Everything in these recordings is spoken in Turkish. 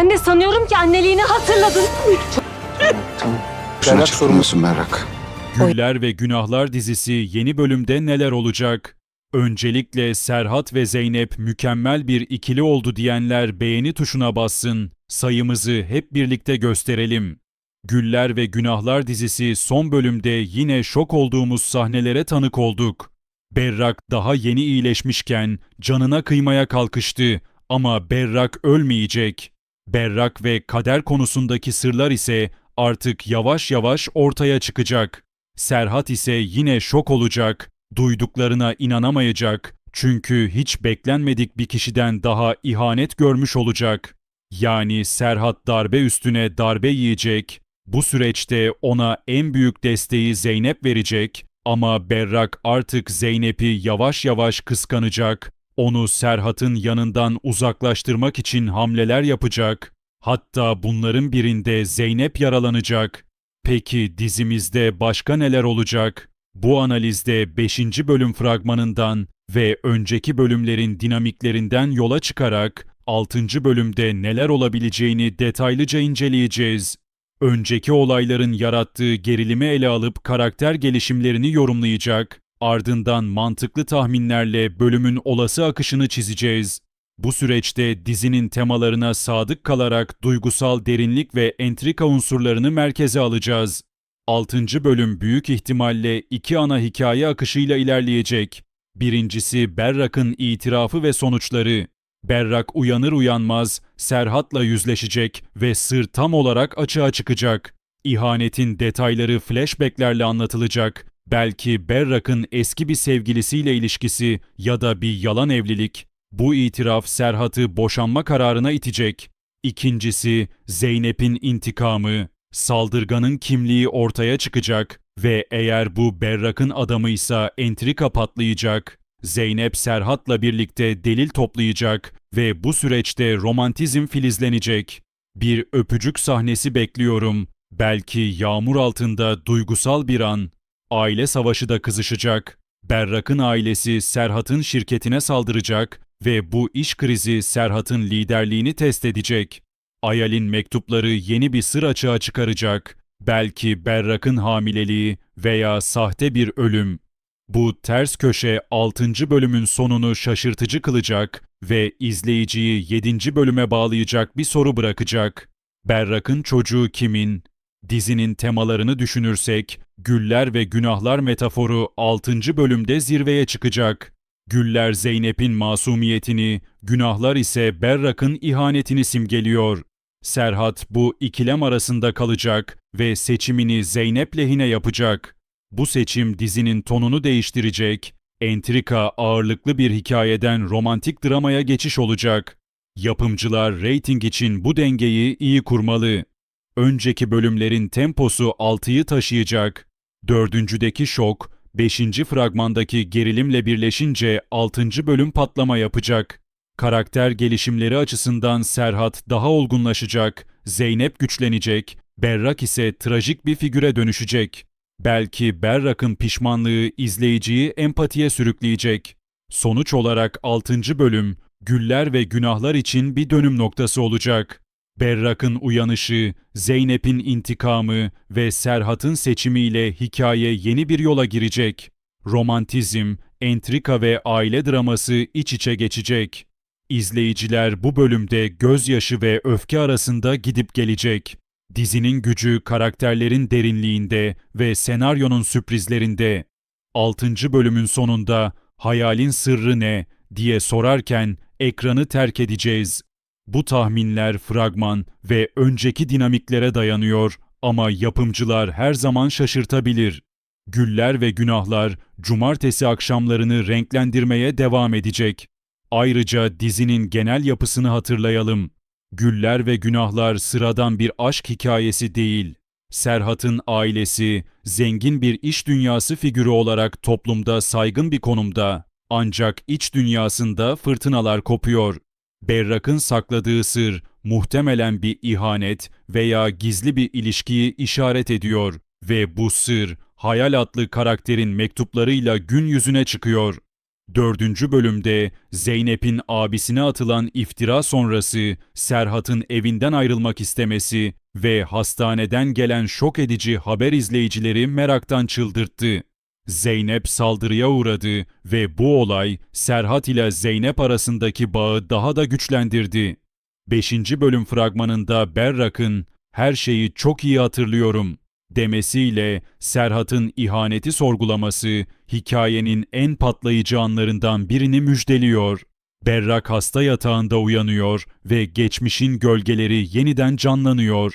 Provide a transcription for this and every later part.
Ben de sanıyorum ki anneliğini hatırladın. Tamam. Şuna Berrak çırpınıyorsun Berrak. Güller ve Günahlar dizisi yeni bölümde neler olacak? Öncelikle Serhat ve Zeynep mükemmel bir ikili oldu diyenler beğeni tuşuna bassın. Sayımızı hep birlikte gösterelim. Güller ve Günahlar dizisi son bölümde yine şok olduğumuz sahnelere tanık olduk. Berrak daha yeni iyileşmişken canına kıymaya kalkıştı ama Berrak ölmeyecek. Berrak ve kader konusundaki sırlar ise artık yavaş yavaş ortaya çıkacak. Serhat ise yine şok olacak, duyduklarına inanamayacak çünkü hiç beklenmedik bir kişiden daha ihanet görmüş olacak. Yani Serhat darbe üstüne darbe yiyecek, bu süreçte ona en büyük desteği Zeynep verecek ama Berrak artık Zeynep'i yavaş yavaş kıskanacak, onu Serhat'ın yanından uzaklaştırmak için hamleler yapacak. Hatta bunların birinde Zeynep yaralanacak. Peki dizimizde başka neler olacak? Bu analizde 5. bölüm fragmanından ve önceki bölümlerin dinamiklerinden yola çıkarak 6. bölümde neler olabileceğini detaylıca inceleyeceğiz. Önceki olayların yarattığı gerilimi ele alıp karakter gelişimlerini yorumlayacak, ardından mantıklı tahminlerle bölümün olası akışını çizeceğiz. Bu süreçte dizinin temalarına sadık kalarak duygusal derinlik ve entrika unsurlarını merkeze alacağız. 6. bölüm büyük ihtimalle iki ana hikaye akışıyla ilerleyecek. Birincisi Berrak'ın itirafı ve sonuçları. Berrak uyanır uyanmaz Serhat'la yüzleşecek ve sır tam olarak açığa çıkacak. İhanetin detayları flashbacklerle anlatılacak. Belki Berrak'ın eski bir sevgilisiyle ilişkisi ya da bir yalan evlilik. Bu itiraf Serhat'ı boşanma kararına itecek. İkincisi Zeynep'in intikamı. Saldırganın kimliği ortaya çıkacak ve eğer bu Berrak'ın adamıysa entrika patlayacak. Zeynep Serhat'la birlikte delil toplayacak ve bu süreçte romantizm filizlenecek. Bir öpücük sahnesi bekliyorum. Belki yağmur altında duygusal bir an. Aile savaşı da kızışacak. Berrak'ın ailesi Serhat'ın şirketine saldıracak ve bu iş krizi Serhat'ın liderliğini test edecek. Ayal'in mektupları yeni bir sır açığa çıkaracak. Belki Berrak'ın hamileliği veya sahte bir ölüm. Bu ters köşe 6. bölümün sonunu şaşırtıcı kılacak ve izleyiciyi 7. bölüme bağlayacak bir soru bırakacak. Berrak'ın çocuğu kimin? Dizinin temalarını düşünürsek, güller ve günahlar metaforu 6. bölümde zirveye çıkacak. Güller Zeynep'in masumiyetini, günahlar ise Berrak'ın ihanetini simgeliyor. Serhat bu ikilem arasında kalacak ve seçimini Zeynep lehine yapacak. Bu seçim dizinin tonunu değiştirecek, entrika ağırlıklı bir hikayeden romantik dramaya geçiş olacak. Yapımcılar reyting için bu dengeyi iyi kurmalı. Önceki bölümlerin temposu 6'yı taşıyacak. Dördüncüdeki şok, 5. fragmandaki gerilimle birleşince 6. bölüm patlama yapacak. Karakter gelişimleri açısından Serhat daha olgunlaşacak, Zeynep güçlenecek, Berrak ise trajik bir figüre dönüşecek. Belki Berrak'ın pişmanlığı izleyiciyi empatiye sürükleyecek. Sonuç olarak 6. bölüm, güller ve günahlar için bir dönüm noktası olacak. Berrak'ın uyanışı, Zeynep'in intikamı ve Serhat'ın seçimiyle hikaye yeni bir yola girecek. Romantizm, entrika ve aile draması iç içe geçecek. İzleyiciler bu bölümde gözyaşı ve öfke arasında gidip gelecek. Dizinin gücü karakterlerin derinliğinde ve senaryonun sürprizlerinde. 6. bölümün sonunda hayalin sırrı ne diye sorarken ekranı terk edeceğiz. Bu tahminler fragman ve önceki dinamiklere dayanıyor ama yapımcılar her zaman şaşırtabilir. Güller ve Günahlar cumartesi akşamlarını renklendirmeye devam edecek. Ayrıca dizinin genel yapısını hatırlayalım. Güller ve Günahlar sıradan bir aşk hikayesi değil. Serhat'ın ailesi, zengin bir iş dünyası figürü olarak toplumda saygın bir konumda. Ancak iç dünyasında fırtınalar kopuyor. Berrak'ın sakladığı sır muhtemelen bir ihanet veya gizli bir ilişkiyi işaret ediyor ve bu sır Hayal adlı karakterin mektuplarıyla gün yüzüne çıkıyor. Dördüncü bölümde Zeynep'in abisine atılan iftira sonrası Serhat'ın evinden ayrılmak istemesi ve hastaneden gelen şok edici haber izleyicileri meraktan çıldırttı. Zeynep saldırıya uğradı ve bu olay Serhat ile Zeynep arasındaki bağı daha da güçlendirdi. 5. bölüm fragmanında Berrak'ın her şeyi çok iyi hatırlıyorum demesiyle Serhat'ın ihaneti sorgulaması hikayenin en patlayıcı anlarından birini müjdeliyor. Berrak hasta yatağında uyanıyor ve geçmişin gölgeleri yeniden canlanıyor.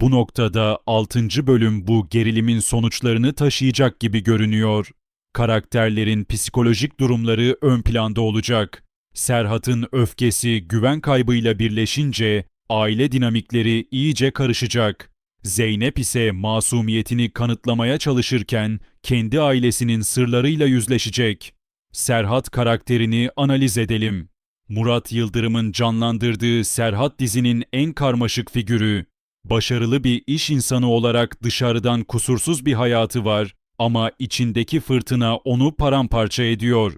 Bu noktada 6. bölüm bu gerilimin sonuçlarını taşıyacak gibi görünüyor. Karakterlerin psikolojik durumları ön planda olacak. Serhat'ın öfkesi güven kaybıyla birleşince aile dinamikleri iyice karışacak. Zeynep ise masumiyetini kanıtlamaya çalışırken kendi ailesinin sırlarıyla yüzleşecek. Serhat karakterini analiz edelim. Murat Yıldırım'ın canlandırdığı Serhat dizinin en karmaşık figürü. Başarılı bir iş insanı olarak dışarıdan kusursuz bir hayatı var ama içindeki fırtına onu paramparça ediyor.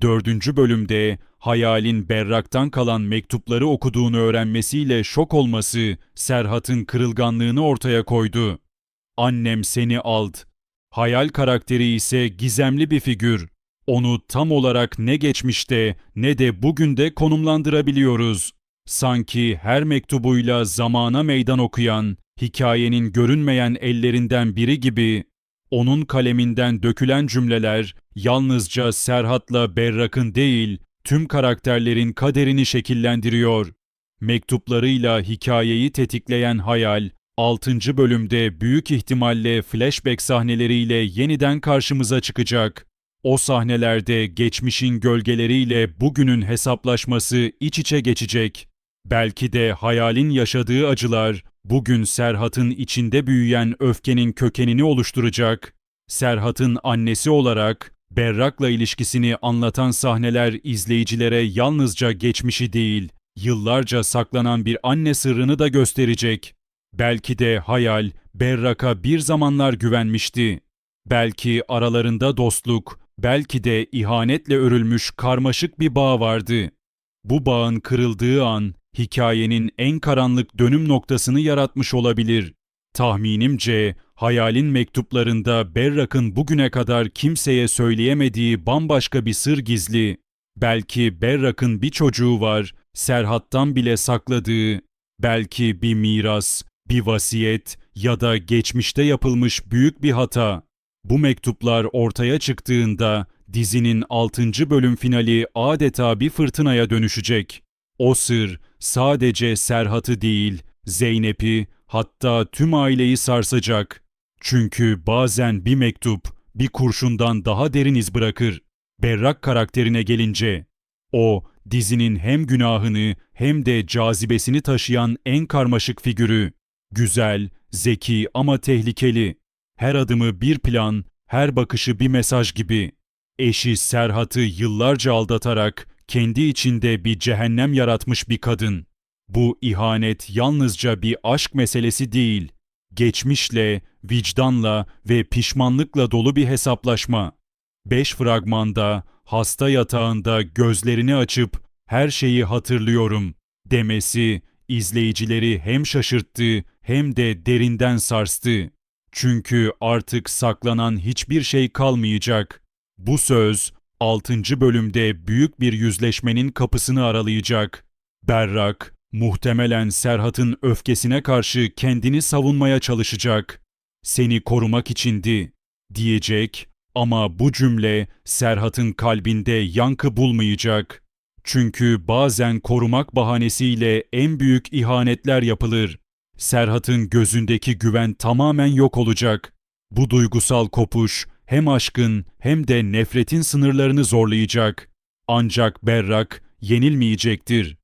Dördüncü bölümde hayalin berraktan kalan mektupları okuduğunu öğrenmesiyle şok olması Serhat'ın kırılganlığını ortaya koydu. Annem seni ald. Hayal karakteri ise gizemli bir figür. Onu tam olarak ne geçmişte ne de bugün de konumlandırabiliyoruz. Sanki her mektubuyla zamana meydan okuyan, hikayenin görünmeyen ellerinden biri gibi onun kaleminden dökülen cümleler yalnızca Serhat'la Berrak'ın değil, tüm karakterlerin kaderini şekillendiriyor. Mektuplarıyla hikayeyi tetikleyen hayal, 6. bölümde büyük ihtimalle flashback sahneleriyle yeniden karşımıza çıkacak. O sahnelerde geçmişin gölgeleriyle bugünün hesaplaşması iç içe geçecek. Belki de hayalin yaşadığı acılar bugün Serhat'ın içinde büyüyen öfkenin kökenini oluşturacak. Serhat'ın annesi olarak Berrak'la ilişkisini anlatan sahneler izleyicilere yalnızca geçmişi değil, yıllarca saklanan bir anne sırrını da gösterecek. Belki de hayal Berrak'a bir zamanlar güvenmişti. Belki aralarında dostluk, belki de ihanetle örülmüş karmaşık bir bağ vardı. Bu bağın kırıldığı an hikayenin en karanlık dönüm noktasını yaratmış olabilir. Tahminimce hayalin mektuplarında Berrak'ın bugüne kadar kimseye söyleyemediği bambaşka bir sır gizli. Belki Berrak'ın bir çocuğu var, Serhat'tan bile sakladığı, belki bir miras, bir vasiyet ya da geçmişte yapılmış büyük bir hata. Bu mektuplar ortaya çıktığında dizinin 6. bölüm finali adeta bir fırtınaya dönüşecek. O sır sadece Serhat'ı değil, Zeynep'i hatta tüm aileyi sarsacak. Çünkü bazen bir mektup bir kurşundan daha derin iz bırakır. Berrak karakterine gelince o dizinin hem günahını hem de cazibesini taşıyan en karmaşık figürü. Güzel, zeki ama tehlikeli. Her adımı bir plan, her bakışı bir mesaj gibi. Eşi Serhat'ı yıllarca aldatarak kendi içinde bir cehennem yaratmış bir kadın. Bu ihanet yalnızca bir aşk meselesi değil. Geçmişle, vicdanla ve pişmanlıkla dolu bir hesaplaşma. Beş fragmanda, hasta yatağında gözlerini açıp her şeyi hatırlıyorum demesi izleyicileri hem şaşırttı hem de derinden sarstı. Çünkü artık saklanan hiçbir şey kalmayacak. Bu söz 6. bölümde büyük bir yüzleşmenin kapısını aralayacak. Berrak, muhtemelen Serhat'ın öfkesine karşı kendini savunmaya çalışacak. Seni korumak içindi, diyecek ama bu cümle Serhat'ın kalbinde yankı bulmayacak. Çünkü bazen korumak bahanesiyle en büyük ihanetler yapılır. Serhat'ın gözündeki güven tamamen yok olacak. Bu duygusal kopuş hem aşkın hem de nefretin sınırlarını zorlayacak. Ancak Berrak yenilmeyecektir.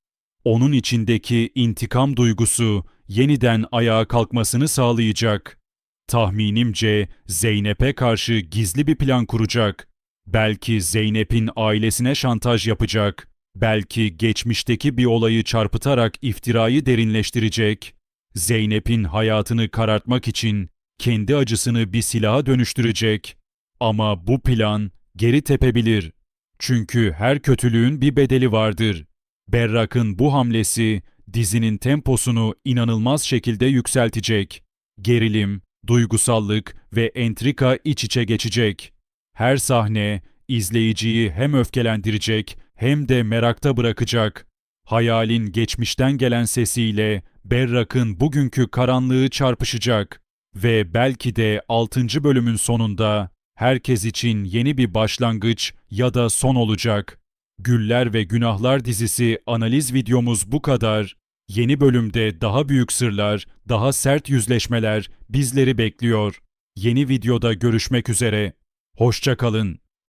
Onun içindeki intikam duygusu yeniden ayağa kalkmasını sağlayacak. Tahminimce Zeynep'e karşı gizli bir plan kuracak. Belki Zeynep'in ailesine şantaj yapacak. Belki geçmişteki bir olayı çarpıtarak iftirayı derinleştirecek. Zeynep'in hayatını karartmak için kendi acısını bir silaha dönüştürecek. Ama bu plan geri tepebilir. Çünkü her kötülüğün bir bedeli vardır. Berrak'ın bu hamlesi dizinin temposunu inanılmaz şekilde yükseltecek. Gerilim, duygusallık ve entrika iç içe geçecek. Her sahne izleyiciyi hem öfkelendirecek hem de merakta bırakacak. Hayalin geçmişten gelen sesiyle Berrak'ın bugünkü karanlığı çarpışacak ve belki de 6. bölümün sonunda herkes için yeni bir başlangıç ya da son olacak. Güller ve Günahlar dizisi analiz videomuz bu kadar. Yeni bölümde daha büyük sırlar, daha sert yüzleşmeler bizleri bekliyor. Yeni videoda görüşmek üzere. Hoşça kalın.